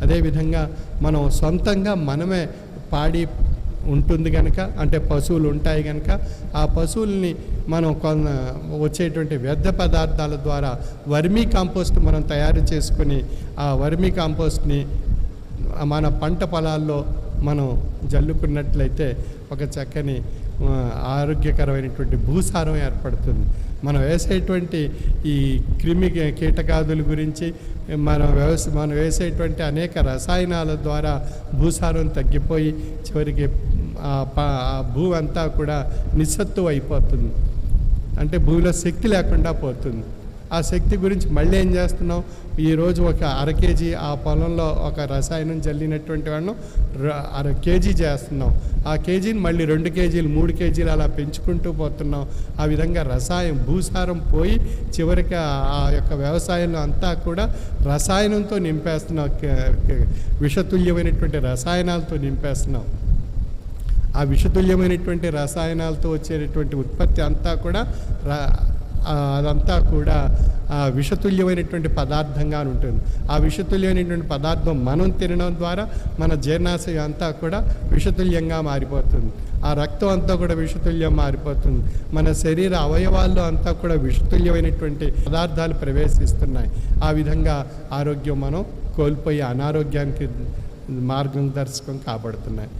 అదేవిధంగా మనం సొంతంగా మనమే పాడి ఉంటుంది కనుక అంటే పశువులు ఉంటాయి కనుక ఆ పశువుల్ని మనం కొన్న వచ్చేటువంటి వ్యర్థ పదార్థాల ద్వారా వర్మీ కాంపోస్ట్ మనం తయారు చేసుకుని ఆ వర్మీ కాంపోస్ట్ని మన పంట పొలాల్లో మనం జల్లుకున్నట్లయితే ఒక చక్కని ఆరోగ్యకరమైనటువంటి భూసారం ఏర్పడుతుంది. మనం వేసేటువంటి ఈ క్రిమి కీటకాదుల గురించి మనం వ్యవసాయ మనం వేసేటువంటి అనేక రసాయనాల ద్వారా భూసారం తగ్గిపోయి చివరికి ఆ ఆ భూ అంతా కూడా నిస్సత్తు అయిపోతుంది అంటే భూమిలో శక్తి లేకుండా పోతుంది. ఆ శక్తి గురించి మళ్ళీ ఏం చేస్తున్నాం ఈరోజు ఒక అర కేజీ ఆ పొలంలో ఒక రసాయనం చల్లినటువంటి వాళ్ళను అర కేజీ చేస్తున్నాం ఆ కేజీని మళ్ళీ రెండు కేజీలు మూడు కేజీలు అలా పెంచుకుంటూ పోతున్నాం ఆ విధంగా రసాయనం భూసారం పోయి చివరికి ఆ- యొక్క వ్యవసాయంలో అంతా కూడా రసాయనంతో నింపేస్తున్నాం విషతుల్యమైనటువంటి రసాయనాలతో నింపేస్తున్నాం ఆ విషతుల్యమైనటువంటి రసాయనాలతో వచ్చేటటువంటి ఉత్పత్తి అంతా కూడా రా అదంతా కూడా విషతుల్యమైనటువంటి పదార్థంగా ఉంటుంది. ఆ విషతుల్యమైనటువంటి పదార్థం మనం తినడం ద్వారా మన జీర్ణాశయం అంతా కూడా విషతుల్యంగా మారిపోతుంది. ఆ రక్తం అంతా కూడా విషతుల్యం మారిపోతుంది. మన శరీర అవయవాల్లో అంతా కూడా విషతుల్యమైనటువంటి పదార్థాలు ప్రవేశిస్తున్నాయి. ఆ విధంగా ఆరోగ్యం మనం కోల్పోయి అనారోగ్యానికి మార్గదర్శకం కాబడుతున్నాయి.